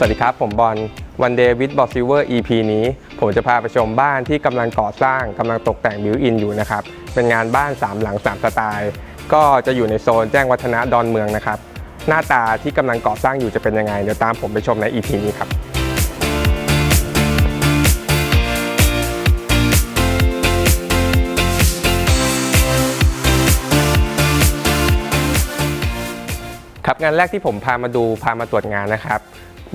สวัสดีครับ ผมบอลวันเดวิดบอ s ซิเวอร์ EP นี้ ผมจะพาไปชมบ้านที่กำลังก่อสร้างกำลังตกแต่งบิวอินอยู่นะครับ เป็นงานบ้าน 3 หลัง 3 สไตล์ ก็จะอยู่ในโซนแจ้งวัฒนะดอนเมืองนะครับ หน้าตาที่กำลังก่อสร้างอยู่จะเป็นยังไง เดี๋ยวตามผมไปชมใน EP นี้ครับครับงานแรกที่ผมพามาดูพามาตรวจงานนะครับ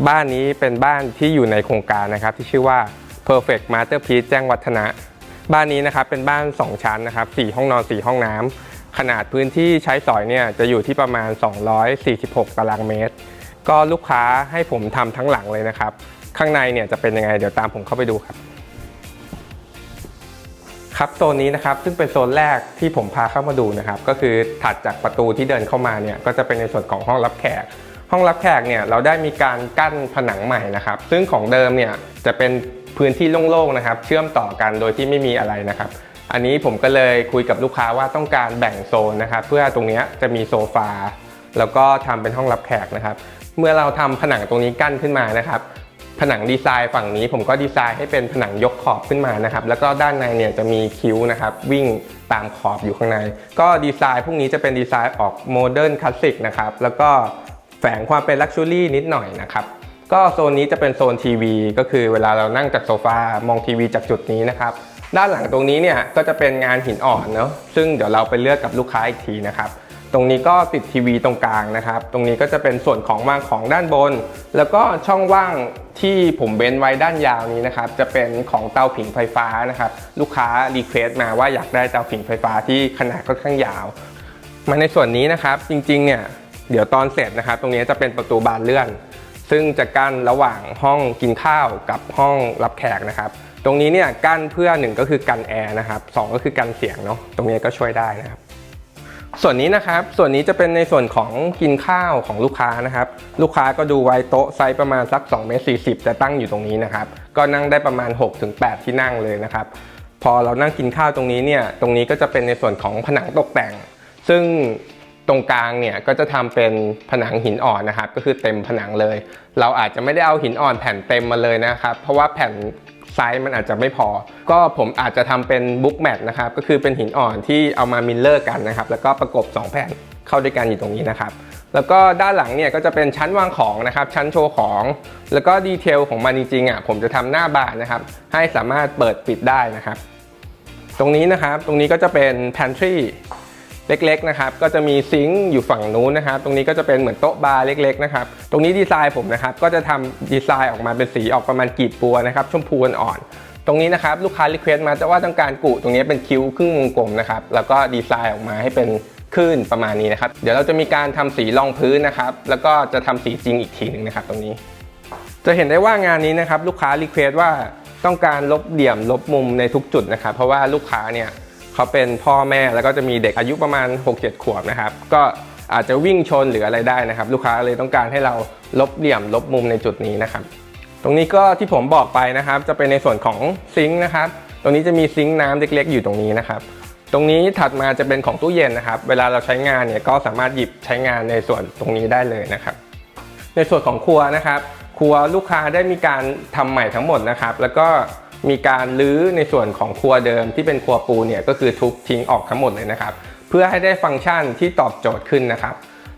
บ้านนี้เป็นบ้านที่อยู่ในโครงการนะครับที่ชื่อว่า Perfect Masterpiece แจ้งวัฒนะ บ้านนี้นะครับเป็นบ้าน 2 ชั้นนะครับ4ห้องนอน 4 ห้องน้ำขนาดพื้นที่ใช้สอยเนี่ยจะอยู่ที่ประมาณ 246 ตารางเมตร ก็ลูกค้าให้ผมทำทั้งหลังเลยนะครับ ข้างในเนี่ยจะเป็นยังไงเดี๋ยวตามผมเข้าไปดูครับ ครับโซนนี้นะครับซึ่งเป็นโซนแรกที่ผมพาเข้ามาดูนะครับก็คือถัดจากประตูที่เดินเข้ามาเนี่ยก็จะเป็นในส่วนของห้องรับแขก ห้องรับแขกเนี่ยเราได้มีการกั้นผนังใหม่นะครับ ซึ่งของเดิมเนี่ยจะเป็นพื้นที่โล่งๆนะครับ เชื่อมต่อกันโดยที่ไม่มีอะไรนะครับ อันนี้ผมก็เลยคุยกับลูกค้าว่าต้องการแบ่งโซนนะครับ เพื่อตรงนี้จะมีโซฟาแล้วก็ทำเป็นห้องรับแขกนะครับ เมื่อเราทำผนังตรงนี้กั้นขึ้นมานะครับ ผนังดีไซน์ฝั่งนี้ผมก็ดีไซน์ให้เป็นผนังยกขอบขึ้นมานะครับ แล้วก็ด้านในเนี่ยจะมีคิ้วนะครับวิ่งตามขอบอยู่ข้างใน ก็ดีไซน์พวกนี้จะเป็นดีไซน์ออกโมเดิร์นคลาสสิกนะครับ แล้วก็ แฝงความเป็นลักชัวรี่นิดหน่อยนะครับก็โซนนี้จะเป็นโซนทีวี ก็คือเวลาเรานั่งจากโซฟามองทีวีจากจุดนี้นะครับด้านหลังตรงนี้เนี่ยก็จะเป็นงานหินอ่อนเนาะซึ่งเดี๋ยวเราไปเลือกกับลูกค้าอีกทีนะครับตรงนี้ก็ติดทีวีตรงกลางนะครับ ตรงนี้ก็จะเป็นส่วนของวางของด้านบน แล้วก็ช่องว่างที่ผมเบ้นไว้ด้านยาวนี้นะครับ จะเป็นของเตาผิงไฟฟ้านะครับ ลูกค้ารีเควสต์มาว่าอยากได้เตาผิงไฟฟ้าที่ขนาดค่อนข้างยาว มาในส่วนนี้นะครับ จริงๆเนี่ย เดี๋ยวตอนเสร็จนะครับตรงนี้จะเป็นประตูบานเลื่อน ซึ่งจะกั้นระหว่างห้องกินข้าวกับห้องรับแขกนะครับ ตรงนี้เนี่ยกั้นเพื่อหนึ่งก็คือกันแอร์นะครับสองก็คือกันเสียงเนาะตรงนี้ก็ช่วยได้นะครับส่วนนี้นะครับ ส่วนนี้จะเป็นในส่วนของกินข้าวของลูกค้านะครับ ลูกค้าก็ดูไว้โต๊ะไซส์ประมาณสัก2เมตร40 จะตั้งอยู่ตรงนี้นะครับ ก็นั่งได้ประมาณ 6-8 ที่นั่งเลยนะครับ พอเรานั่งกินข้าวตรงนี้เนี่ย ตรงนี้ก็จะเป็นในส่วนของผนังตกแต่ง ซึ่ง ตรงกลางเนี่ยก็จะทำเป็นผนังหินอ่อนนะครับ ก็คือเต็มผนังเลย เราอาจจะไม่ได้เอาหินอ่อนแผ่นเต็มมาเลยนะครับ เพราะว่าแผ่นไซส์มันอาจจะไม่พอ ก็ผมอาจจะทำเป็นบุ๊กแมทนะครับ ก็คือเป็นหินอ่อนที่เอามามิลเลอร์กันนะครับ แล้วก็ประกบ 2 แผ่นเข้าด้วยกันอยู่ตรงนี้นะครับ แล้วก็ด้านหลังเนี่ยก็จะเป็นชั้นวางของนะครับ ชั้นโชว์ของ แล้วก็ดีเทลของมันจริงๆอะผมจะทำหน้าบานนะครับ ให้สามารถเปิดปิดได้นะครับ ตรงนี้นะครับ ตรงนี้ก็จะเป็น pantry เล็กๆนะครับก็จะมีซิงค์อยู่ฝั่งนู้นนะครับตรงนี้ก็จะเป็นเหมือนโต๊ะบาร์เล็กๆนะครับตรงนี้ดีไซน์ผมนะครับก็จะทำดีไซน์ออกมาเป็นสีออกประมาณกีบปัวนะครับชมพูอ่อนตรงนี้นะครับลูกค้ารีเควสต์มาจะว่าต้องการกุตรงนี้เป็นคิ้วครึ่งวงกลมนะครับแล้วก็ดีไซน์ออกมาให้เป็นคลื่นประมาณนี้นะครับ เดี๋ยวเราจะมีการทำสีรองพื้นนะครับ แล้วก็จะทำสีจริงอีกทีหนึงนะครับตรงนี้ จะเห็นได้ว่างานนี้นะครับลูกค้ารีเควสต์ว่าต้องการลบเหลี่ยมลบมุมในทุกจุดนะครับ เพราะว่าลูกค้าเนี่ย เขาเป็นพ่อแม่แล้วก็จะมีเด็กอายุประมาณ 6-7 ขวบนะครับ ก็อาจจะวิ่งชนหรืออะไรได้นะครับ ลูกค้าเลยต้องการให้เราลบเหลี่ยมลบมุมในจุดนี้นะครับ ตรงนี้ก็ที่ผมบอกไปนะครับ จะเป็นในส่วนของซิงค์นะครับ ตรงนี้จะมีซิงค์น้ำเล็ก ๆ อยู่ตรงนี้นะครับ ตรงนี้ถัดมาจะเป็นของตู้เย็นนะครับ เวลาเราใช้งานเนี่ยก็สามารถหยิบใช้งานในส่วนตรงนี้ได้เลยนะครับ ในส่วนของครัวนะครับ ครัวลูกค้าได้มีการทำใหม่ทั้งหมดนะครับ แล้วก็ มีการรื้อในส่วนของครัวเดิมที่เป็นครัวปูเนี่ยก็คือทุบทิ้งออกทั้งหมดเลยนะครับ เพื่อให้ได้ฟังก์ชันที่ตอบโจทย์ขึ้นนะครับ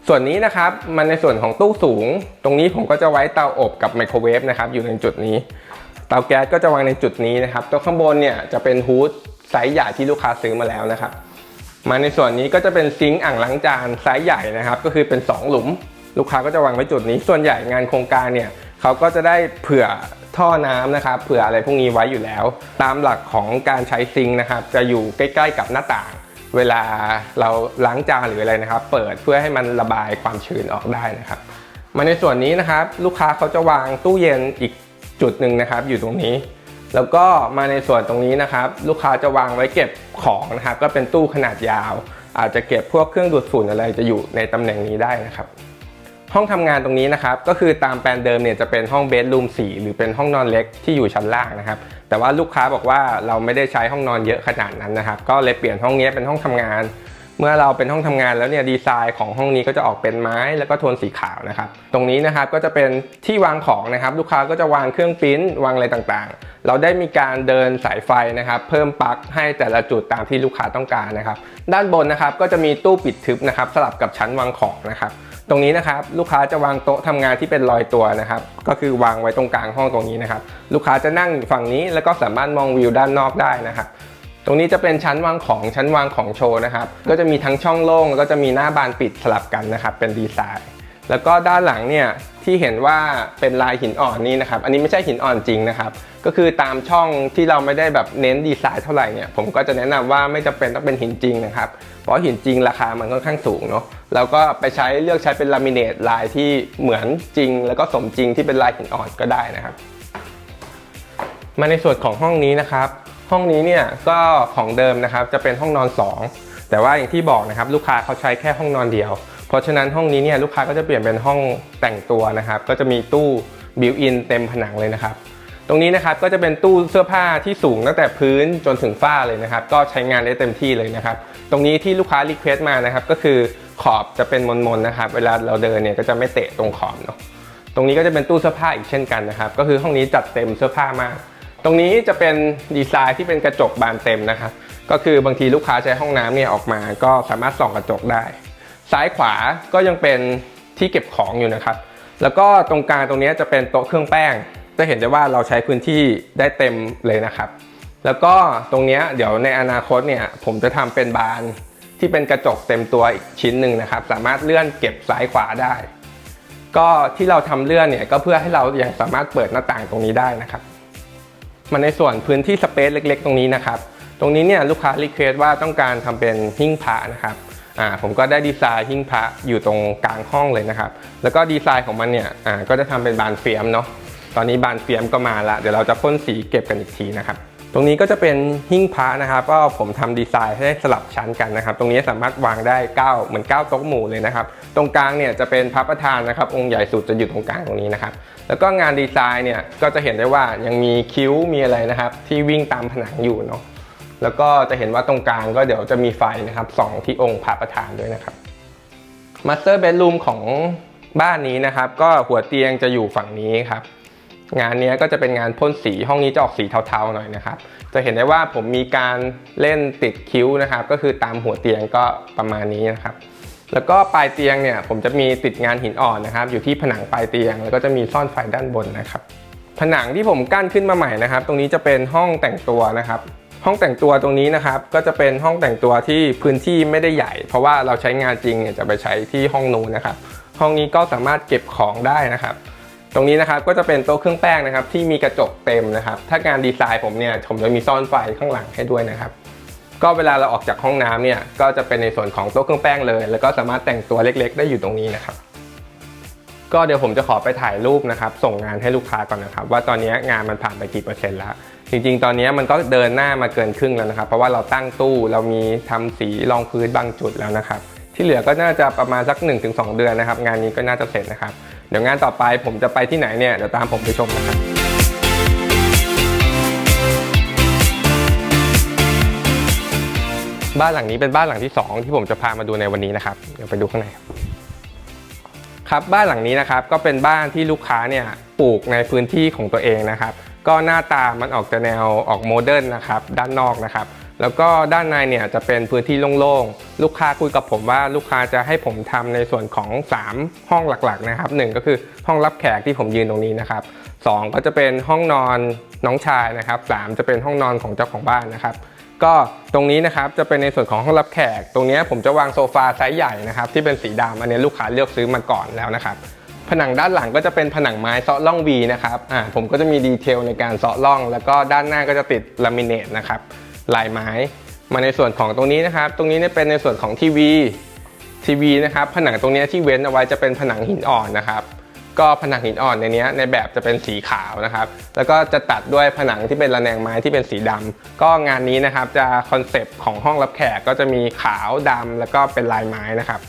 ส่วนนี้นะครับมันในส่วนของตู้สูง ตรงนี้ผมก็จะไว้เตาอบกับไมโครเวฟนะครับอยู่ในจุดนี้เตาแก๊สก็จะวางในจุดนี้นะครับตัวข้างบนเนี่ยจะเป็นฮูดไซส์ใหญ่ที่ลูกค้าซื้อมาแล้วนะครับ มาในส่วนนี้ก็จะเป็นซิงค์อ่างล้างจานไซส์ใหญ่นะครับ ก็คือเป็น 2 หลุม ลูกค้าก็จะวางไว้จุดนี้ ส่วนใหญ่งานโครงการเนี่ยเขาก็จะได้เผื่อ ท่อน้ำนะครับเผื่ออะไรพวกนี้ไว้อยู่แล้ว ตามหลักของการใช้ซิงนะครับ จะอยู่ใกล้ๆกับหน้าต่าง เวลาเราล้างจานหรืออะไรนะครับ เปิดเพื่อให้มันระบายความชื้นออกได้นะครับ มาในส่วนนี้นะครับ ลูกค้าเขาจะวางตู้เย็นอีกจุดหนึ่งนะครับ อยู่ตรงนี้ แล้วก็มาในส่วนตรงนี้นะครับ ลูกค้าจะวางไว้เก็บของนะครับ ก็เป็นตู้ขนาดยาว อาจจะเก็บพวกเครื่องดูดฝุ่นอะไรจะอยู่ในตำแหน่งนี้ได้นะครับ ห้องทำงานตรงนี้นะครับก็คือตามแปลนเดิมเนี่ยจะเป็นห้องเบดรูม4หรือเป็นห้องนอนเล็กที่อยู่ชั้นล่างนะครับ แต่ว่าลูกค้าบอกว่าเราไม่ได้ใช้ห้องนอนเยอะขนาดนั้นนะครับ ก็เลยเปลี่ยนห้องนี้เป็นห้องทำงาน เมื่อเราเป็นห้องทำงานแล้วเนี่ยดีไซน์ของห้องนี้ก็จะออกเป็นไม้แล้วก็โทนสีขาวนะครับ ตรงนี้นะครับก็จะเป็นที่วางของนะครับ ลูกค้าก็จะวางเครื่องปริ้นวางอะไรต่างๆ เราได้มีการเดินสายไฟนะครับ เพิ่มปลั๊กให้แต่ละจุดตามที่ลูกค้าต้องการนะครับ ด้านบนนะครับก็จะมีตู้ปิดทึบนะครับ สลับกับชั้นวางของนะครับ ตรงนี้นะครับลูกค้าจะวางโต๊ะทำงานที่เป็นลอยตัวนะครับ ก็คือวางไว้ตรงกลางห้องตรงนี้นะครับ ลูกค้าจะนั่งอยู่ฝั่งนี้แล้วก็สามารถมองวิวด้านนอกได้นะครับ ตรงนี้จะเป็นชั้นวางของชั้นวางของโชว์นะครับ ก็จะมีทั้งช่องโล่งแล้วก็จะมีหน้าบานปิดสลับกันนะครับ เป็นดีไซน์ แล้วก็ด้านหลังเนี่ยที่เห็นว่าเป็นลายหินอ่อนนี่นะครับ อันนี้ไม่ใช่หินอ่อนจริงนะครับ ก็คือตามช่องที่เราไม่ได้แบบเน้นดีไซน์เท่าไหร่เนี่ย ผมก็จะแนะนำว่าไม่จำเป็นต้องเป็นหินจริงนะครับ เพราะหินจริงราคามันค่อนข้างสูงเนาะ แล้วก็ไปใช้เลือกใช้เป็นลามิเนตลายที่เหมือนจริง แล้วก็สมจริงที่เป็นลายหินอ่อนก็ได้นะครับ มาในส่วนของห้องนี้นะครับ ห้องนี้เนี่ยก็ของเดิมนะครับจะเป็นห้องนอน 2 แต่ว่าอย่างที่บอกนะครับลูกค้าเขาใช้แค่ห้องนอนเดียว เพราะฉะนั้นห้องนี้เนี่ยลูกค้าก็จะเปลี่ยนเป็นห้องแต่งตัวนะครับ ก็จะมีตู้บิวอินเต็มผนังเลยนะครับ ตรงนี้นะครับก็จะเป็นตู้เสื้อผ้าที่สูงตั้งแต่พื้นจนถึงฝ้าเลยนะครับ ก็ใช้งานได้เต็มที่เลยนะครับ ตรงนี้ที่ลูกค้ารีเควสต์มานะครับ ก็คือขอบจะเป็นมนๆนะครับ เวลาเราเดินเนี่ยก็จะไม่เตะตรงขอบเนาะตรงนี้ก็จะเป็นตู้เสื้อผ้าอีกเช่นกันนะครับ ก็คือห้องนี้จัดเต็มเสื้อผ้ามาก ตรงนี้จะเป็นดีไซน์ที่เป็นกระจกบานเต็มนะครับ ก็คือบางทีลูกค้าใช้ห้องน้ำเนี่ยออกมา ก็สามารถส่องกระจกได้ ซ้ายขวาก็ยังเป็นที่เก็บของอยู่นะครับ แล้วก็ตรงกลางตรงนี้จะเป็นโต๊ะเครื่องแป้ง จะเห็นได้ว่าเราใช้พื้นที่ได้เต็มเลยนะครับ แล้วก็ตรงนี้เดี๋ยวในอนาคตเนี่ยผมจะทำเป็นบานที่เป็นกระจกเต็มตัวอีกชิ้นหนึ่งนะครับ สามารถเลื่อนเก็บซ้ายขวาได้ ก็ที่เราทำเลื่อนเนี่ยก็เพื่อให้เรายังสามารถเปิดหน้าต่างตรงนี้ได้นะครับ มาในส่วนพื้นที่สเปซเล็ก ๆ ตรงนี้นะครับ ตรงนี้เนี่ยลูกค้ารีเควสว่าต้องการทำเป็นหิ้งพระนะครับอ่าผมก็ได้ดีไซน์หิ้งพระอยู่ตรงกลางห้องเลยนะครับ แล้วก็ดีไซน์ของมันเนี่ยอ่าก็จะทำเป็นบานเฟียมเนาะตอนนี้บานเฟียมก็มาละเดี๋ยวเราจะพ่นสีเก็บกันอีกทีนะครับ ตรงนี้ก็จะเป็นหิ้งพระนะครับ ก็ผมทำดีไซน์ให้สลับชั้นกันนะครับ ตรงนี้สามารถวางได้ 9 เหมือน 9 โต๊ะหมู่เลยนะครับ ตรงกลางเนี่ยจะเป็นพระประธานนะครับ องค์ใหญ่สุดจะอยู่ตรงกลางตรงนี้นะครับ แล้วก็งานดีไซน์เนี่ยก็จะเห็นได้ว่ายังมีคิ้วมีอะไรนะครับ ที่วิ่งตามผนังอยู่เนาะ แล้วก็จะเห็นว่าตรงกลางก็เดี๋ยวจะมีไฟนะครับส่องที่องค์พระประธานด้วยนะครับ มาสเตอร์เบดรูมของบ้านนี้นะครับ ก็หัวเตียงจะอยู่ฝั่งนี้ครับ งานนี้ก็จะเป็นงานพ่นสีห้องนี้จะออกสีเทาๆหน่อยนะครับ จะเห็นได้ว่าผมมีการเล่นติดคิ้วนะครับ ก็คือตามหัวเตียงก็ประมาณนี้นะครับ แล้วก็ปลายเตียงเนี่ยผมจะมีติดงานหินอ่อนนะครับ อยู่ที่ผนังปลายเตียง แล้วก็จะมีซ่อนไฟด้านบนนะครับ ผนังที่ผมกั้นขึ้นมาใหม่นะครับ ตรงนี้จะเป็นห้องแต่งตัวนะครับ ห้องแต่งตัวตรงนี้นะครับ ก็จะเป็นห้องแต่งตัวที่พื้นที่ไม่ได้ใหญ่ เพราะว่าเราใช้งานจริงเนี่ยจะไปใช้ที่ห้องนู้นนะครับ ห้องนี้ก็สามารถเก็บของได้นะครับ ตรงนี้นะครับก็จะเป็นโต๊ะเครื่องแป้งนะครับที่มีกระจกเต็มนะครับ ถ้างานดีไซน์ผมเนี่ยผมจะมีซ่อนไฟข้างหลังให้ด้วยนะครับ ก็เวลาเราออกจากห้องน้ำเนี่ยก็จะเป็นในส่วนของโต๊ะเครื่องแป้งเลย แล้วก็สามารถแต่งตัวเล็กๆ ได้อยู่ตรงนี้นะครับ ก็เดี๋ยวผมจะขอไปถ่ายรูปนะครับ ส่งงานให้ลูกค้าก่อนนะครับ ว่าตอนนี้งานมันผ่านไปกี่เปอร์เซ็นต์แล้วจริงๆ ตอนนี้มันก็เดินหน้ามาเกินครึ่งแล้วนะครับ เพราะว่าเราตั้งตู้เรามีทำสีรองพื้นบางจุดแล้วนะครับ ที่เหลือก็น่าจะประมาณสัก 1-2 เดือนนะครับ งานนี้ก็น่าจะเสร็จนะครับ เดี๋ยวงานต่อไปผมจะไปที่ไหนเนี่ยเดี๋ยวตามผมไปชมนะครับบ้านหลังนี้เป็นบ้านหลังที่ 2 ที่ผมจะพามาดูในวันนี้นะครับเดี๋ยวไปดูข้างในครับครับบ้านหลังนี้นะครับก็เป็นบ้านที่ลูกค้าเนี่ยปลูกในพื้นที่ของตัวเองนะครับ ก็หน้าตามันออกจะแนวออกโมเดิร์นนะครับด้านนอกนะครับ แล้วก็ด้านในเนี่ยจะเป็นพื้นที่โล่งๆ ลูกค้าคุยกับผมว่าลูกค้าจะให้ผมทำในส่วนของ 3 ห้องหลักๆนะครับหนึ่งก็คือห้องรับแขกที่ผมยืนตรงนี้นะครับสองก็จะเป็นห้องนอนน้องชายนะครับสามจะเป็นห้องนอนของเจ้าของบ้านนะครับก็ตรงนี้นะครับจะเป็นในส่วนของห้องรับแขก ตรงนี้ผมจะวางโซฟาไซส์ใหญ่นะครับที่เป็นสีดำอันนี้ลูกค้าเลือกซื้อมาก่อนแล้วนะครับผนังด้านหลังก็จะเป็นผนังไม้เซาะล่องวีนะครับอ่าผมก็จะมีดีเทลในการเซาะล่อง แล้วก็ด้านหน้าก็จะติดลามิเนตนะครับ ลายไม้ มาในส่วนของตรงนี้นะครับ ตรงนี้เนี่ยเป็นในส่วนของทีวีทีวีนะครับผนังตรงนี้ที่เว้นเอาไว้จะเป็นผนังหินอ่อนนะครับ ก็ผนังหินอ่อนในนี้ในแบบจะเป็นสีขาวนะครับ แล้วก็จะตัดด้วยผนังที่เป็นระแนงไม้ที่เป็นสีดำก็งานนี้นะครับจะคอนเซปต์ของห้องรับแขกก็จะมีขาวดำแล้วก็เป็นลายไม้นะครับ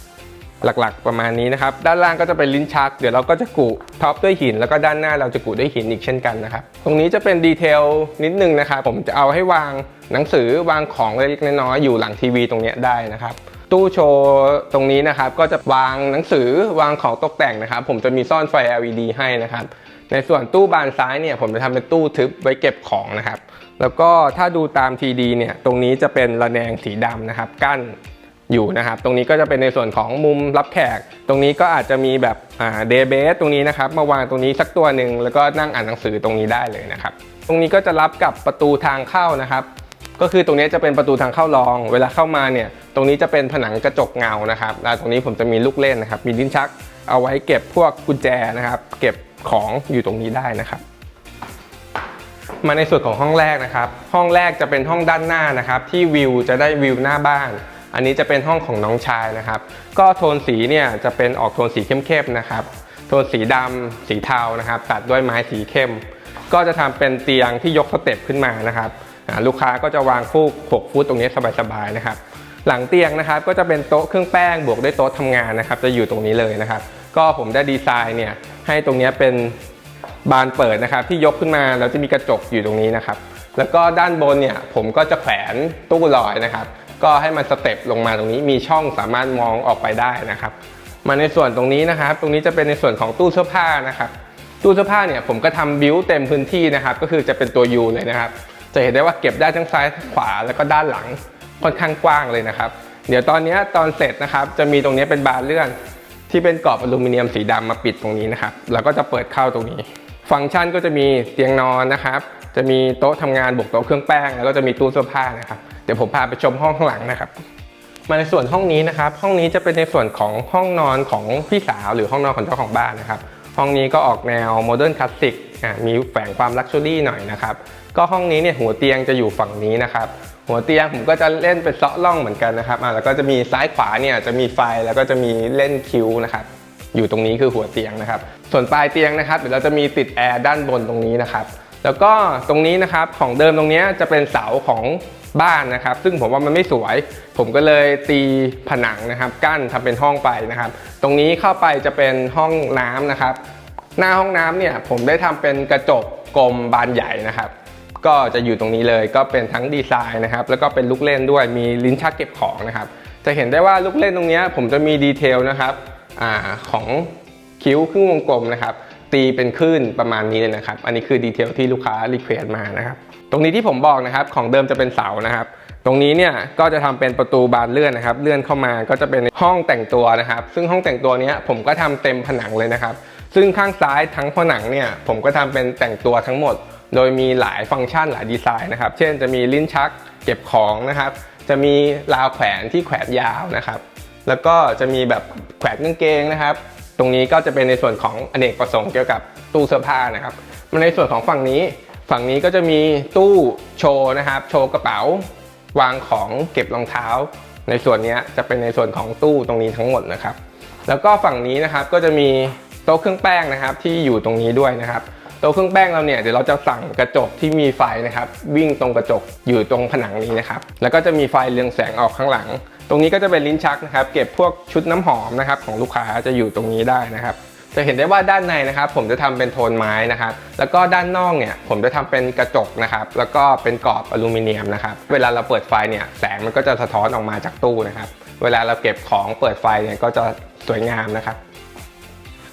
หลักๆ ประมาณนี้นะครับ ด้านล่างก็จะเป็นลิ้นชัก เดี๋ยวเราก็จะกุท็อปด้วยหิน แล้วก็ด้านหน้าเราจะกุด้วยหินอีกเช่นกันนะครับ ตรงนี้จะเป็นดีเทลนิดนึงนะครับ ผมจะเอาให้วางหนังสือวางของเล็กๆน้อยๆอยู่หลังทีวีตรงนี้ได้นะครับ ตู้โชว์ตรงนี้นะครับ ก็จะวางหนังสือวางของตกแต่งนะครับ ผมจะมีซ่อนไฟ LED ให้นะครับ ในส่วนตู้บานซ้ายเนี่ยผมจะทำเป็นตู้ทึบไว้เก็บของนะครับ แล้วก็ถ้าดูตาม TD เนี่ยตรงนี้จะเป็นระแนงสีดำนะครับ กั้น อยู่นะครับ ตรงนี้ก็จะเป็นในส่วนของมุมรับแขก ตรงนี้ก็อาจจะมีแบบอ่าเดย์เบสตรงนี้นะครับ มาวางตรงนี้สักตัวหนึ่งแล้วก็นั่งอ่านหนังสือตรงนี้ได้เลยนะครับ ตรงนี้ก็จะรับกับประตูทางเข้านะครับ ก็คือตรงนี้จะเป็นประตูทางเข้ารอง เวลาเข้ามาเนี่ย ตรงนี้จะเป็นผนังกระจกเงานะครับ แล้วตรงนี้ผมจะมีลูกเล่นนะครับ มีลิ้นชัก เอาไว้เก็บพวกกุญแจนะครับ เก็บของอยู่ตรงนี้ได้นะครับมาในส่วนของห้องแรกนะครับ ห้องแรกจะเป็นห้องด้านหน้านะครับ ที่วิวจะได้วิวหน้าบ้าน อันนี้จะเป็นห้องของน้องชายนะครับ ก็โทนสีเนี่ยจะเป็นออกโทนสีเข้มๆนะครับ โทนสีดำสีเทานะครับ ตัดด้วยไม้สีเข้ม ก็จะทำเป็นเตียงที่ยกสเต็ปขึ้นมานะครับลูกค้าก็จะวางฟูก 6 ฟุตตรงนี้สบายๆนะครับ หลังเตียงนะครับก็จะเป็นโต๊ะเครื่องแป้งบวกด้วยโต๊ะทำงานนะครับ จะอยู่ตรงนี้เลยนะครับ ก็ผมได้ดีไซน์เนี่ยให้ตรงนี้เป็นบานเปิดนะครับ ที่ยกขึ้นมาแล้วจะมีกระจกอยู่ตรงนี้นะครับ แล้วก็ด้านบนเนี่ยผมก็จะแขวนตู้ลอยนะครับ ก็ให้มันสเต็ปลงมาตรงนี้มีช่องสามารถมองออกไปได้นะครับ มาในส่วนตรงนี้นะครับ ตรงนี้จะเป็นในส่วนของตู้เสื้อผ้านะครับ ตู้เสื้อผ้าเนี่ยผมก็ทำบิวเต็มพื้นที่นะครับ ก็คือจะเป็นตัว U เลยนะครับ จะเห็นได้ว่าเก็บได้ทั้งซ้ายทั้งขวาแล้วก็ด้านหลังค่อนข้างกว้างเลยนะครับ เดี๋ยวตอนนี้ตอนเสร็จนะครับ จะมีตรงนี้เป็นบานเลื่อนที่เป็นกรอบอลูมิเนียมสีดำมาปิดตรงนี้นะครับ แล้วก็จะเปิดเข้าตรงนี้ ฟังก์ชันก็จะมีเตียงนอนนะครับ จะมีโต๊ะทำงานบวกโต๊ะเครื่องแป้ง แล้วก็จะมีตู้เสื้อผ้านะครับ เดี๋ยวผมพาไปชมห้องข้างหลังนะครับ มาในส่วนห้องนี้นะครับ ห้องนี้จะเป็นในส่วนของห้องนอนของพี่สาวหรือห้องนอนของเจ้าของบ้านนะครับ ห้องนี้ก็ออกแนวโมเดิร์นคลาสสิกมีแฝงความลักชัวรี่หน่อยนะครับ ก็ห้องนี้เนี่ยหัวเตียงจะอยู่ฝั่งนี้นะครับหัวเตียงผมก็จะเล่นเป็นเซาะล่องเหมือนกันนะครับอ่าแล้วก็จะมีซ้ายขวาเนี่ยจะมีไฟแล้วก็จะมีเล่นคิวนะครับ อยู่ตรงนี้คือหัวเตียงนะครับ ส่วนปลายเตียงนะครับเดี๋ยวเราจะมีติดแอร์ด้านบนตรงนี้นะครับ แล้วก็ตรงนี้นะครับของเดิมตรงนี้จะเป็นเสาของ บ้านนะครับ ซึ่งผมว่ามันไม่สวย ผมก็เลยตีผนังนะครับ กั้นทำเป็นห้องไปนะครับ ตรงนี้เข้าไปจะเป็นห้องน้ำนะครับ หน้าห้องน้ำเนี่ยผมได้ทำเป็นกระจกกลมบานใหญ่นะครับ ก็จะอยู่ตรงนี้เลยก็เป็นทั้งดีไซน์นะครับ แล้วก็เป็นลูกเล่นด้วยมีลิ้นชักเก็บของนะครับ จะเห็นได้ว่าลูกเล่นตรงเนี้ยผมจะมีดีเทลนะครับอของคิ้วครึ่งวงกลมนะครับตีเป็นคลื่นประมาณนี้เลยนะครับ อันนี้คือดีเทลที่ลูกค้ารีเควสมานะครับ ตรงนี้ที่ผมบอกนะครับของเดิมจะเป็นเสานะครับ ตรงนี้เนี่ยก็จะทำเป็นประตูบานเลื่อนนะครับ เลื่อนเข้ามาก็จะเป็นห้องแต่งตัวนะครับ ซึ่งห้องแต่งตัวนี้ผมก็ทำเต็มผนังเลยนะครับ ซึ่งข้างซ้ายทั้งผนังเนี่ยผมก็ทำเป็นแต่งตัวทั้งหมด โดยมีหลายฟังก์ชันหลายดีไซน์นะครับ เช่นจะมีลิ้นชักเก็บของนะครับ จะมีราวแขวนที่แขวนยาวนะครับ แล้วก็จะมีแบบแขวนกางเกงนะครับ ตรงนี้ก็จะเป็นในส่วนของอเนกประสงค์เกี่ยวกับตู้เสื้อผ้านะครับมาในส่วนของฝั่งนี้ ฝั่งนี้ก็จะมีตู้โชว์นะครับ โชว์กระเป๋าวางของเก็บรองเท้า ในส่วนนี้จะเป็นในส่วนของตู้ตรงนี้ทั้งหมดนะครับ แล้วก็ฝั่งนี้นะครับก็จะมีโต๊ะเครื่องแป้งนะครับ ที่อยู่ตรงนี้ด้วยนะครับโต๊ะเครื่องแป้งเราเนี่ยเดี๋ยวเราจะสั่งกระจกที่มีไฟนะครับ วิ่งตรงกระจกอยู่ตรงผนังนี้นะครับ แล้วก็จะมีไฟเรืองแสงออกข้างหลัง ตรงนี้ก็จะเป็นลิ้นชักนะครับ เก็บพวกชุดน้ำหอมนะครับของลูกค้าจะอยู่ตรงนี้ได้นะครับ จะเห็นได้ว่าด้านในนะครับผมจะทำเป็นโทนไม้นะครับ แล้วก็ด้านนอกเนี่ยผมจะทำเป็นกระจกนะครับ แล้วก็เป็นกรอบอลูมิเนียมนะครับ เวลาเราเปิดไฟเนี่ยแสงมันก็จะสะท้อนออกมาจากตู้นะครับ เวลาเราเก็บของเปิดไฟเนี่ยก็จะสวยงามนะครับ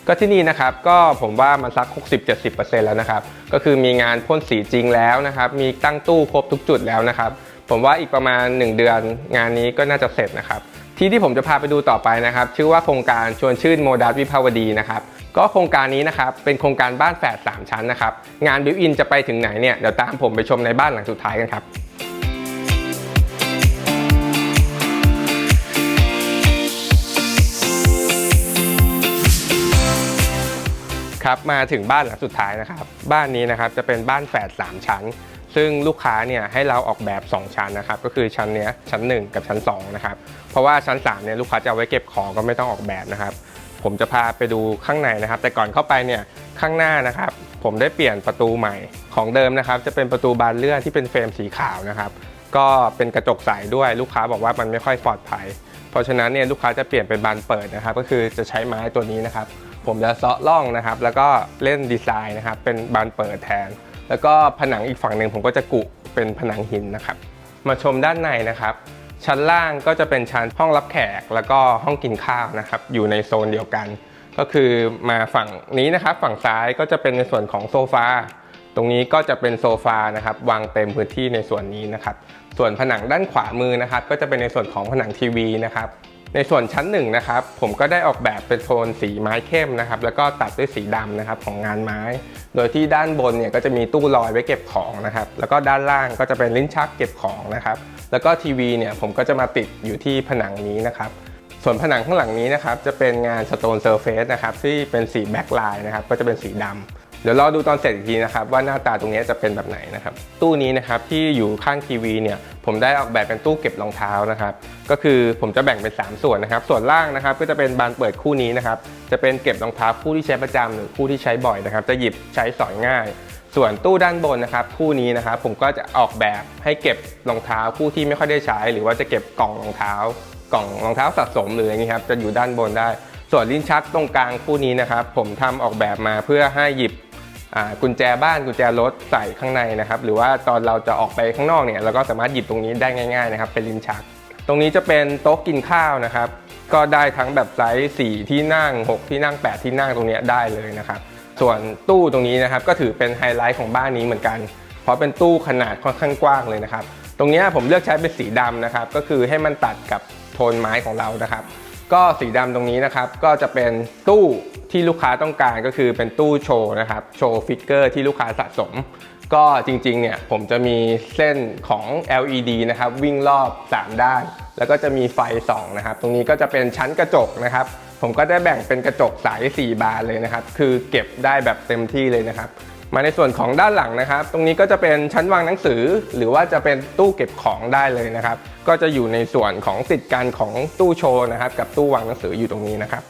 ก็ที่นี่นะครับก็ผมว่ามันสัก 60-70%แล้วนะครับ ก็คือมีงานพ่นสีจริงแล้วนะครับ มีตั้งตู้ครบทุกจุดแล้วนะครับ ผมว่าอีกประมาณ 1 เดือนงานนี้ก็น่าจะเสร็จนะครับ ที่ที่ผมจะพาไปดูต่อไปนะครับ ชื่อว่าโครงการชวนชื่นโมดัสวิภาวดีนะครับก็โครงการนี้นะครับเป็นโครงการบ้านแฝด3ชั้นนะครับงานบิวอินจะไปถึงไหนเนี่ยเดี๋ยวตามผมไปชมในบ้านหลังสุดท้ายกันครับครับมาถึงบ้านหลังสุดท้ายนะครับ บ้านนี้นะครับจะเป็นบ้านแฝด3ชั้น ซึ่งลูกค้าเนี่ยให้เราออกแบบ 2 ชั้นนะครับ ก็คือชั้นเนี้ยชั้น 1 กับชั้น2นะครับ เพราะว่าชั้น3เนี่ยลูกค้าจะเอาไว้เก็บของก็ไม่ต้องออกแบบนะครับ ผมจะพาไปดูข้างในนะครับ แต่ก่อนเข้าไปเนี่ยข้างหน้านะครับ ผมได้เปลี่ยนประตูใหม่ของเดิมนะครับ จะเป็นประตูบานเลื่อนที่เป็นเฟรมสีขาวนะครับ ก็เป็นกระจกใสด้วยลูกค้าบอกว่ามันไม่ค่อยปลอดภัย เพราะฉะนั้นเนี่ยลูกค้าจะเปลี่ยนเป็นบานเปิดนะครับ ก็คือจะใช้ไม้ตัวนี้นะครับ ผมจะเซาะล่องนะครับ แล้วก็เล่นดีไซน์นะครับ เป็นบานเปิดแทน แล้วก็ผนังอีกฝั่งหนึ่งผมก็จะกุเป็นผนังหินนะครับ มาชมด้านในนะครับ ชั้นล่างก็จะเป็นชั้นห้องรับแขกแล้วก็ห้องกินข้าวนะครับ อยู่ในโซนเดียวกัน ก็คือมาฝั่งนี้นะครับฝั่งซ้ายก็จะเป็นในส่วนของโซฟาตรงนี้ก็จะเป็นโซฟานะครับวางเต็มพื้นที่ในส่วนนี้นะครับ ส่วนผนังด้านขวามือนะครับ ก็จะเป็นในส่วนของผนังทีวีนะครับ ในส่วนชั้นหนึ่งนะครับ ผมก็ได้ออกแบบเป็นโทนสีไม้เข้มนะครับ แล้วก็ตัดด้วยสีดำนะครับของงานไม้ โดยที่ด้านบนเนี่ยก็จะมีตู้ลอยไว้เก็บของนะครับ แล้วก็ด้านล่างก็จะเป็นลิ้นชักเก็บของนะครับ แล้วก็ทีวีเนี่ยผมก็จะมาติดอยู่ที่ผนังนี้นะครับ ส่วนผนังข้างหลังนี้นะครับจะเป็นงาน Stone Surface นะครับที่เป็นสีแบ็คไลน์นะครับก็จะเป็นสีดำเดี๋ยวรอดูตอนเสร็จอีกทีนะครับว่าหน้าตาตรงนี้จะเป็นแบบไหนนะครับ ตู้นี้นะครับที่อยู่ข้างทีวีเนี่ยผมได้ออกแบบเป็นตู้เก็บรองเท้านะครับก็คือผมจะแบ่งเป็น 3 ส่วนนะครับ ส่วนล่างนะครับก็จะเป็นบานเปิดคู่นี้นะครับจะเป็นเก็บรองเท้าคู่ที่ใช้ประจำหรือคู่ที่ใช้บ่อยนะครับ จะหยิบใช้สอยง่าย ส่วนตู้ด้านบนนะครับคู่นี้นะครับผมก็จะออกแบบให้เก็บรองเท้าคู่ที่ไม่ค่อยได้ใช้ หรือว่าจะเก็บกล่องรองเท้า กล่องรองเท้าสะสมหรืออย่างนี้ครับจะอยู่ด้านบนได้ ส่วนลิ้นชักตรงกลางคู่นี้นะครับผมทำออกแบบมาเพื่อให้หยิบกุญแจบ้านกุญแจรถใส่ข้างในนะครับหรือว่าตอนเราจะออกไปข้างนอกเนี่ยเราก็สามารถหยิบตรงนี้ได้ง่ายๆนะครับเป็นลิ้นชัก ตรงนี้จะเป็นโต๊ะกินข้าวนะครับก็ได้ทั้งแบบไซส์4ที่นั่ง 6 ที่นั่ง 8 ที่นั่งตรงเนี้ยได้เลยนะครับ ส่วนตู้ตรงนี้นะครับก็ถือเป็นไฮไลท์ของบ้านนี้เหมือนกัน เพราะเป็นตู้ขนาดค่อนข้างกว้างเลยนะครับ ตรงนี้ผมเลือกใช้เป็นสีดำนะครับ ก็คือให้มันตัดกับโทนไม้ของเรานะครับ ก็สีดำตรงนี้นะครับ ก็จะเป็นตู้ที่ลูกค้าต้องการก็คือเป็นตู้โชว์นะครับ โชว์ฟิกเกอร์ที่ลูกค้าสะสม ก็จริงๆเนี่ยผมจะมีเส้นของ LED นะครับวิ่งรอบ 3 ด้าน แล้วก็จะมีไฟส่องนะครับ ตรงนี้ก็จะเป็นชั้นกระจกนะครับ ผมก็ได้แบ่งเป็นกระจกใส4บานเลยนะครับ คือเก็บได้แบบเต็มที่เลยนะครับ มาในส่วนของด้านหลังนะครับ ตรงนี้ก็จะเป็นชั้นวางหนังสือ หรือว่าจะเป็นตู้เก็บของได้เลยนะครับ ก็จะอยู่ในส่วนของติดกันของตู้โชว์นะครับ กับตู้วางหนังสืออยู่ตรงนี้นะครับ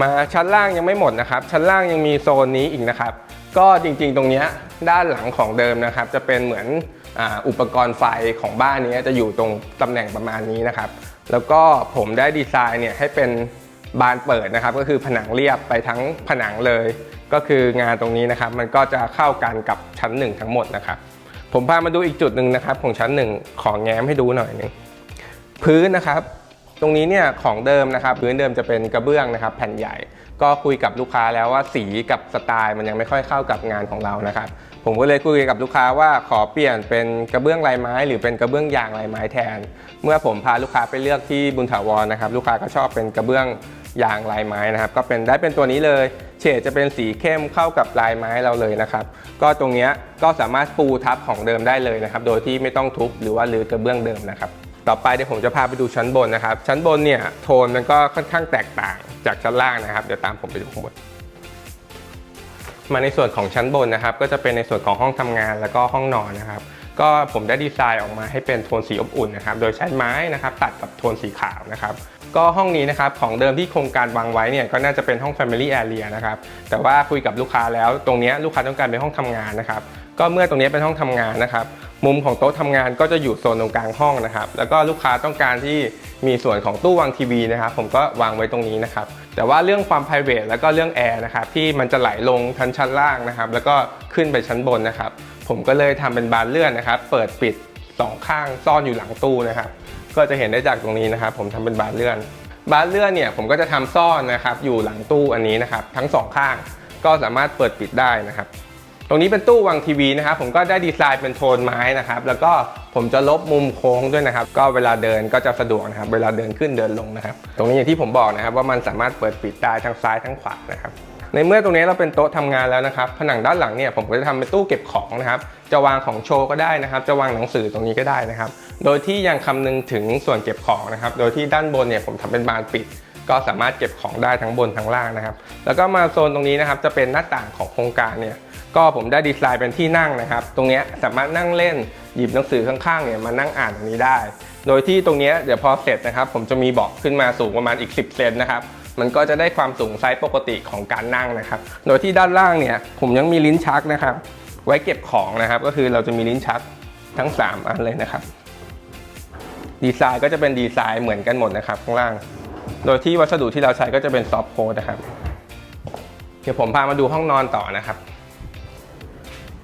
มาชั้นล่างยังไม่หมดนะครับ ชั้นล่างยังมีโซนนี้อีกนะครับ ก็จริงๆ ตรงนี้ด้านหลังของเดิมนะครับ จะเป็นเหมือนออุปกรณ์ไฟของบ้านนี้จะอยู่ตรงตำแหน่งประมาณนี้นะครับ แล้วก็ผมได้ดีไซน์เนี่ยให้เป็น บานเปิดนะครับก็คือผนังเรียบไปทั้งผนังเลย ก็คืองานตรงนี้นะครับ มันก็จะเข้ากันกับชั้นหนึ่งทั้งหมดนะครับ ผมพามาดูอีกจุดหนึ่งนะครับ ของชั้นหนึ่งขอแง้มให้ดูหน่อยหนึงพื้นนะครับตรงนี้เนี่ยของเดิมนะครับพื้นเดิมจะเป็นกระเบื้องนะครับ แผ่นใหญ่ ก็คุยกับลูกค้าแล้วว่าสีกับสไตล์มันยังไม่ค่อยเข้ากับงานของเรานะครับ ผมก็เลยคุยกับลูกค้าว่าขอเปลี่ยนเป็นกระเบื้องลายไม้ หรือเป็นกระเบื้องยางลายไม้แทน เมื่อผมพาลูกค้าไปเลือกที่บุญถาวรนะครับ ลูกค้าก็ชอบเป็นกระเบื้อง ยางลายไม้นะครับก็เป็นได้เป็นตัวนี้เลย เฉดจะเป็นสีเข้มเข้ากับลายไม้เราเลยนะครับ ก็ตรงนี้ก็สามารถปูทับของเดิมได้เลยนะครับ โดยที่ไม่ต้องทุบหรือว่ารื้อกระเบื้องเดิมนะครับ ต่อไปเดี๋ยวผมจะพาไปดูชั้นบนนะครับ ชั้นบนเนี่ยโทนมันก็ค่อนข้างแตกต่างจากชั้นล่างนะครับ เดี๋ยวตามผมไปดูข้างบนมาในส่วนของชั้นบนนะครับ ก็จะเป็นในส่วนของห้องทำงานแล้วก็ห้องนอนนะครับ ก็ผมได้ดีไซน์ออกมาให้เป็นโทนสีอบอุ่นนะครับ โดยใช้ไม้นะครับตัดกับโทนสีขาวนะครับ ก็ห้องนี้นะครับของเดิมที่โครงการวางไว้เนี่ยก็น่าจะเป็นห้อง Family Area นะครับ แต่ว่าคุยกับลูกค้าแล้วตรงนี้ลูกค้าต้องการเป็นห้องทำงานนะครับ ก็เมื่อตรงนี้เป็นห้องทำงานนะครับ มุมของโต๊ะทำงานก็จะอยู่โซนตรงกลางห้องนะครับ แล้วก็ลูกค้าต้องการที่มีส่วนของตู้วางทีวีนะครับ ผมก็วางไว้ตรงนี้นะครับ แต่ว่าเรื่องความ private แล้วก็เรื่องแอร์นะครับที่มันจะไหลลงชั้นชั้นล่างนะครับ แล้วก็ขึ้นไปชั้นบนนะครับ ผมก็เลยทำเป็นบานเลื่อนนะครับ เปิดปิดสองข้างซ่อนอยู่หลังตู้นะครับ ก็จะเห็นได้จากตรงนี้นะครับ ผมทำเป็นบานเลื่อน บานเลื่อนเนี่ยผมก็จะทำซ่อนนะครับ อยู่หลังตู้อันนี้นะครับ ทั้งสองข้างก็สามารถเปิดปิดได้นะครับ ตรงนี้เป็นตู้วางทีวีนะครับ ผมก็ได้ดีไซน์เป็นโทนไม้นะครับ แล้วก็ผมจะลบมุมโค้งด้วยนะครับ ก็เวลาเดินก็จะสะดวกนะครับ เวลาเดินขึ้นเดินลงนะครับ ตรงนี้อย่างที่ผมบอกนะครับ ว่ามันสามารถเปิดปิดได้ทั้งซ้ายทั้งขวานะครับ ในเมื่อตรงนี้เราเป็นโต๊ะทำงานแล้วนะครับ ผนังด้านหลังเนี่ยผมก็จะทำเป็นตู้เก็บของนะครับ จะวางของโชว์ก็ได้นะครับ จะวางหนังสือตรงนี้ก็ได้นะครับ โดยที่ยังคำนึงถึงส่วนเก็บของนะครับ โดยที่ด้านบนเนี่ยผมทำเป็นบานปิด ก็สามารถเก็บของได้ทั้งบนทั้งล่างนะครับ แล้วก็มาโซนตรงนี้นะครับ จะเป็นหน้าต่างของโครงการเนี่ย ก็ผมได้ดีไซน์เป็นที่นั่งนะครับ ตรงนี้สามารถนั่งเล่นหยิบหนังสือข้างๆเนี่ยมานั่งอ่านตรงนี้ได้ โดยที่ตรงนี้เดี๋ยวพอเสร็จนะครับ ผมจะมีเบาะขึ้นมาสูงประมาณอีก 10เซนนะครับ มันก็จะได้ความสูงไซส์ปกติของการนั่งนะครับ โดยที่ด้านล่างเนี่ยผมยังมีลิ้นชักนะครับ ไว้เก็บของนะครับ ก็คือเราจะมีลิ้นชักทั้ง 3 อันเลยนะครับ ดีไซน์ก็จะเป็นดีไซน์เหมือนกันหมดนะครับ ข้างล่าง โดยที่วัสดุที่เราใช้ก็จะเป็นซอฟต์โคดนะครับ เดี๋ยวผมพามาดูห้องนอนต่อนะครับ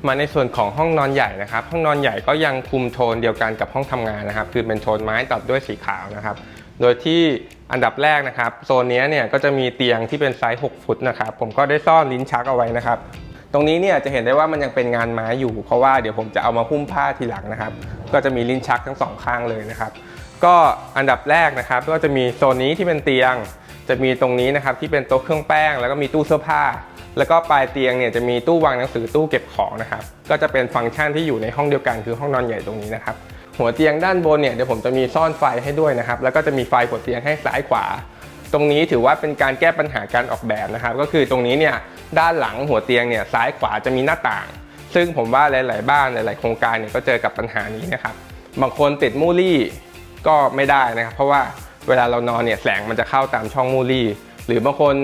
มาในส่วนของห้องนอนใหญ่นะครับ ห้องนอนใหญ่ก็ยังคุมโทนเดียวกันกับห้องทำงานนะครับ คือเป็นโทนไม้ตัดด้วยสีขาวนะครับ โดยที่ อันดับแรกนะครับโซนนี้เนี่ยก็จะมีเตียงที่เป็นไซส์ 6 ฟุตนะครับ ผมก็ได้ซ่อนลิ้นชักเอาไว้นะครับ ตรงนี้เนี่ยจะเห็นได้ว่ามันยังเป็นงานไม้อยู่ เพราะว่าเดี๋ยวผมจะเอามาหุ้มผ้าทีหลังนะครับ ก็จะมีลิ้นชักทั้งสองข้างเลยนะครับ ก็อันดับแรกนะครับ ก็จะมีโซนนี้ที่เป็นเตียง จะมีตรงนี้นะครับที่เป็นโต๊ะเครื่องแป้ง แล้วก็มีตู้เสื้อผ้า แล้วก็ปลายเตียงเนี่ยจะมีตู้วางหนังสือตู้เก็บของนะครับ ก็จะเป็นฟังก์ชันที่อยู่ในห้องเดียวกันคือห้องนอนใหญ่ตรงนี้นะครับ หัวเตียงด้านบนเนี่ยเดี๋ยวผมจะมีซ่อนไฟให้ด้วยนะครับ แล้วก็จะมีไฟหัวเตียงให้ซ้ายขวา ตรงนี้ถือว่าเป็นการแก้ปัญหาการออกแบบนะครับ ก็คือตรงนี้เนี่ยด้านหลังหัวเตียงเนี่ยซ้ายขวาจะมีหน้าต่าง ซึ่งผมว่าหลาย ๆ บ้านหลาย ๆ โครงการเนี่ยก็เจอกับปัญหานี้นะครับ บางคนติดมูลี่ก็ไม่ได้นะครับ เพราะว่าเวลาเรานอนเนี่ยแสงมันจะเข้าตามช่องมูลี่ หรือบางคน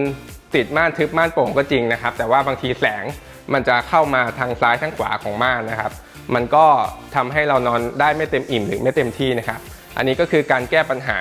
ติดม่านทึบม่านโปร่งก็จริงนะครับ แต่ว่าบางทีแสงมันจะเข้ามาทางซ้ายทางขวาของม่านนะครับ มันก็ทำให้เรานอนได้ไม่เต็มอิ่มหรือไม่เต็มที่นะครับ อันนี้ก็คือการแก้ปัญหา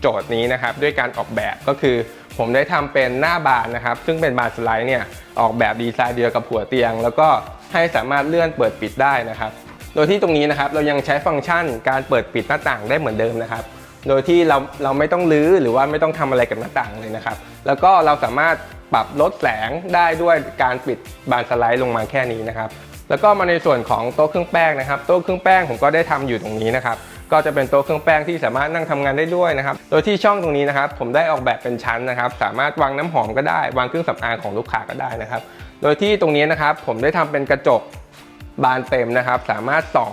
โจทย์นี้นะครับ ด้วยการออกแบบก็คือ ผมได้ทำเป็นหน้าบานนะครับ ซึ่งเป็นบานสไลด์เนี่ยออกแบบดีไซน์เดียวกับหัวเตียง แล้วก็ให้สามารถเลื่อนเปิดปิดได้นะครับ โดยที่ตรงนี้นะครับเรายังใช้ฟังก์ชันการเปิดปิดหน้าต่างได้เหมือนเดิมนะครับ โดยที่เราเราไม่ต้องรื้อหรือว่าไม่ต้องทำอะไรกับหน้าต่างเลยนะครับ แล้วก็เราสามารถปรับลดแสงได้ด้วยการปิดบานสไลด์ลงมาแค่นี้นะครับ แล้วก็มาในส่วนของโต๊ะเครื่องแป้งนะครับโต๊ะเครื่องแป้งผมก็ได้ทำอยู่ตรงนี้นะครับก็จะเป็นโต๊ะเครื่องแป้งที่สามารถนั่งทำงานได้ด้วยนะครับ โดยที่ช่องตรงนี้นะครับ ผมได้ออกแบบเป็นชั้นนะครับ สามารถวางน้ำหอมก็ได้ วางเครื่องสำอางของลูกค้าก็ได้นะครับ โดยที่ตรงนี้นะครับ ผมได้ทำเป็นกระจกบานเต็มนะครับ สามารถส่อง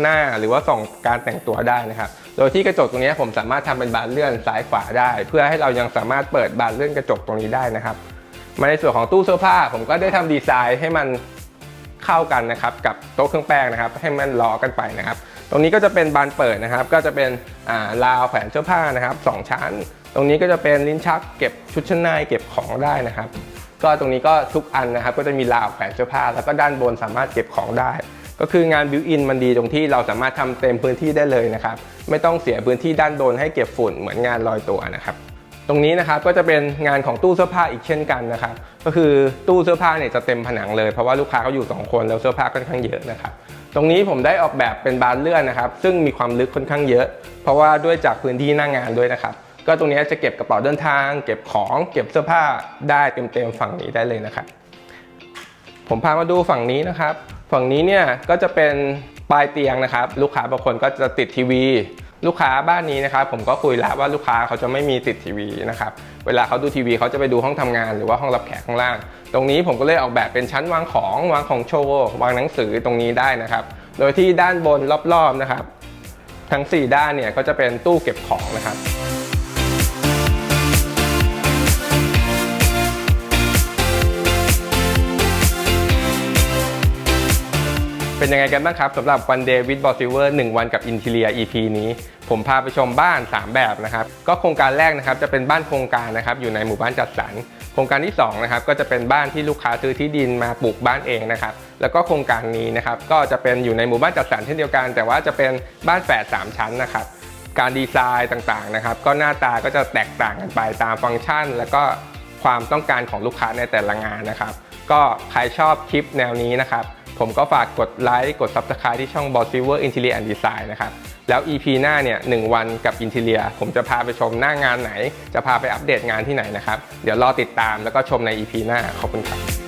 หน้าหรือว่าส่องการแต่งตัวได้นะครับ โดยที่กระจกตรงนี้ผมสามารถทำเป็นบานเลื่อนซ้ายขวาได้ เพื่อให้เรายังสามารถเปิดบานเลื่อนกระจกตรงนี้ได้นะครับ มาในส่วนของตู้เสื้อผ้า ผมก็ได้ทำดีไซน์ให้มัน เข้ากันนะครับกับโต๊ะเครื่องแป้งนะครับ ให้มันล้อกันไปนะครับ ตรงนี้ก็จะเป็นบานเปิดนะครับ ก็จะเป็นราวแขวนเสื้อผ้านะครับสองชั้น ตรงนี้ก็จะเป็นลิ้นชักเก็บชุดชั้นในเก็บของได้นะครับ ก็ตรงนี้ก็ทุกอันนะครับ ก็จะมีราวแขวนเสื้อผ้า แล้วก็ด้านบนสามารถเก็บของได้ก็คืองานบิวอินมันดีตรงที่เราสามารถทำเต็มพื้นที่ได้เลยนะครับ ไม่ต้องเสียพื้นที่ด้านบนให้เก็บฝุ่นเหมือนงานลอยตัวนะครับ ตรงนี้นะครับก็จะเป็นงานของตู้เสื้อผ้าอีกเช่นกันนะครับก็คือตู้เสื้อผ้าเนี่ยจะเต็มผนังเลยเพราะว่าลูกค้าเขาอยู่ 2 คนแล้วเสื้อผ้าค่อนข้างเยอะนะครับตรงนี้ผมได้ออกแบบเป็นบานเลื่อนนะครับ ซึ่งมีความลึกค่อนข้างเยอะ เพราะว่าด้วยจากพื้นที่หน้างานด้วยนะครับ ก็ตรงนี้จะเก็บกระเป๋าเดินทาง เก็บของเก็บเสื้อผ้าได้เต็มๆฝั่งนี้ได้เลยนะครับผมพามาดูฝั่งนี้นะครับ ฝั่งนี้เนี่ยก็จะเป็นปลายเตียงนะครับ ลูกค้าบางคนก็จะติดทีวี ลูกค้าบ้านนี้นะครับผมก็คุยแล้วว่าลูกค้าเขาจะไม่มีติดทีวีนะครับเวลาเขาดูทีวีเขาจะไปดูห้องทำงานหรือว่าห้องรับแขกข้างล่าง ตรงนี้ผมก็เลยออกแบบเป็นชั้นวางของวางของโชว์วางหนังสือตรงนี้ได้นะครับโดยที่ด้านบนรอบๆนะครับ ทั้ง 4 ด้านเนี่ยก็จะเป็นตู้เก็บของนะครับ เป็นยังไงกันบ้างครับสำหรับ One Day with b o s s i l v e r 1 วันกับ Interior EP นี้ ผมพาไปชมบ้าน 3 แบบนะครับ ก็โครงการแรกนะครับจะเป็นบ้านโครงการนะครับอยู่ในหมู่บ้านจัดสรรโครงการที่2นะครับก็จะเป็นบ้านที่ลูกค้าซื้อที่ดินมาปลูกบ้านเองนะครับแล้วก็โครงการนี้นะครับก็จะเป็นอยู่ในหมู่บ้านจัดสรรเช่นเดียวกัน แต่ว่าจะเป็นบ้านแฝด3ชั้นนะครับการดีไซน์ต่างๆนะครับก็หน้าตาก็จะแตกต่างกันไปตามฟังก์ชัน แล้วก็ความต้องการของลูกค้าในแต่ละงานนะครับ ก็ใครชอบคลิปแนวนี้นะครับ ผมก็ฝากกดไลค์กด Subscribe ที่ช่อง b o s s i v e r Interior and Design นะครับ แล้ว EP หน้าเนี่ยหวันกับ Interior ผมจะพาไปชมหน้างานไหน จะพาไปอัปเดตงานที่ไหนนะครับ เดี๋ยวรอติดตามแล้วก็ชมใน EP หน้า ขอบคุณครับ